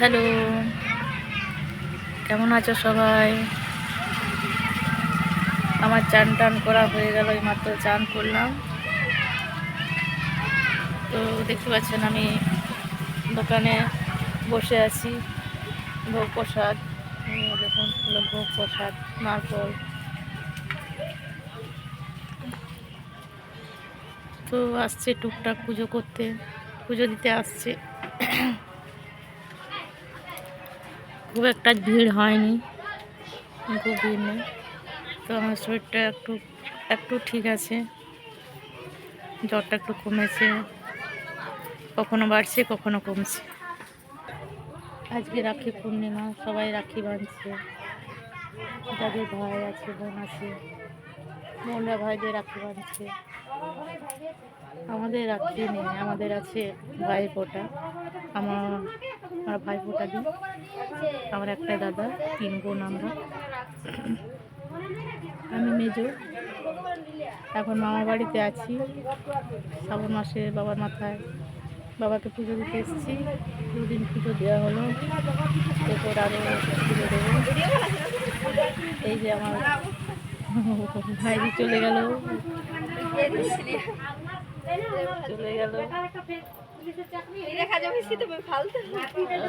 Hello. কেমন আছো সবাই? আমার চান টান করা হয়ে গেল, এই মাত্র চান করলাম। তো দেখতে পাচ্ছেন আমি দোকানে বসে আছি। ভোগ প্রসাদ দেখুন ভোগ প্রসাদ, নারকল। তো আসছে টুকটাক পুজো করতে, পুজো দিতে আসছে। খুব একটা ভিড় হয়নি, খুব ভিড় নেই। তো আমার শরীরটা একটু একটু ঠিক আছে, জ্বরটা একটু কমেছে, কখনো বাড়ছে, কখনো কমছে। আজকে রাখি পূর্ণিমা, সবাই রাখি বাঁধছে। যাদের ভাই আছে, বোন আছে বোনরা ভাইদের রাখি বাঁধছে। আমাদের রাখি নেই, আমাদের আছে ভাই ফোটা আমার আমার ভাই ফোটা দিই। আমার একটাই দাদা, তিন বোন আমরা। আমি মেজো। এখন মামার বাড়িতে আছি। শ্রাবণ মাসে বাবার মাথায় বাবাকে পুজো দিতে এসেছি। দুদিন পুজো দেওয়া হলো। এরপর আরও পুজো দেবো। এই যে আমার ভাইজি চলে গেল। চলে গেল।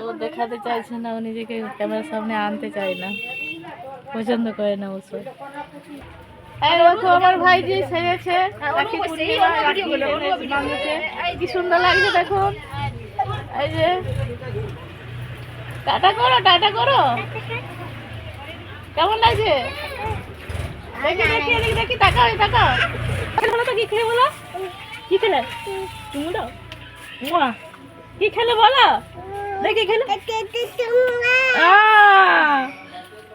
ও দেখাতে চাইছে না ও নিজেকে ক্যামেরার সামনে আনতে চায় না। পছন্দ করে না ওসব আমার ভাই যে সেজেছে রাখি পূর্ণিমা রাখি কি সুন্দর লাগছে দেখুন এই যে। টাটা করো টাটা করো। কেমন লাগছে? দেখি দেখি এদিকে দেখি তাকাও তাকাও। বলো তো কি খেলে বলো? কি খেলে? তুমি। কি খেলে বলো? দেখি খেলে।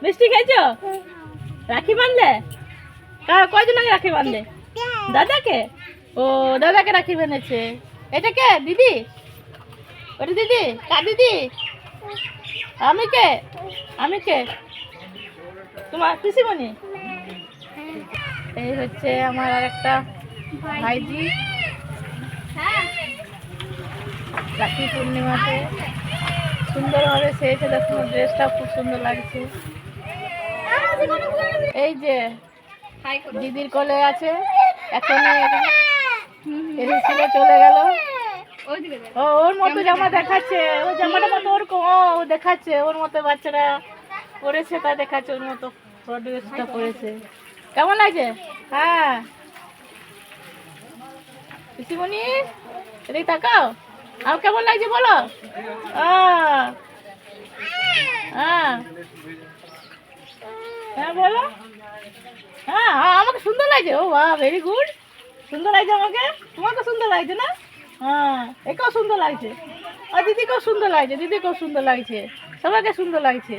মিষ্টি খাইছো রাখি বাঁধলে? কয়জন আগে রাখি বাঁধলে? দাদাকে? ও, দাদাকে রাখি বেঁধেছে। এটা কে? দিদি? ওটা দিদি? কার দিদি? আমি কে? আমি কে? তোমার পিসিমণি? এই হচ্ছে আমার আর একটা ভাইজি। রাখি পূর্ণিমাতে। সুন্দরভাবে সেজে দেখুন ড্রেসটা খুব সুন্দর লাগছে। এই যে দিদির কোলে আছে এখন চলে গেল। ও, ওর মতো জামা দেখাচ্ছে, ও জামাটা মতো ওর ও দেখাচ্ছে, ওর মতো বাচ্চারা পরেছে, তা দেখাচ্ছে, ওর মতো ড্রেসটা পরেছে। কেমন লাগছে? হ্যাঁ। পিসিমণি, এদিকে তাকাও। আর কেমন লাগছে বলো? হ্যাঁ হ্যাঁ বলো। হ্যাঁ আমাকে সুন্দর লাগছে। ও বাহ ভেরি গুড সুন্দর লাগছে আমাকে? তোমাকে সুন্দর লাগছে না? হ্যাঁ একেও সুন্দর লাগছে। আর দিদিকেও সুন্দর লাগছে দিদিকেও সুন্দর লাগছে। সবাইকে সুন্দর লাগছে।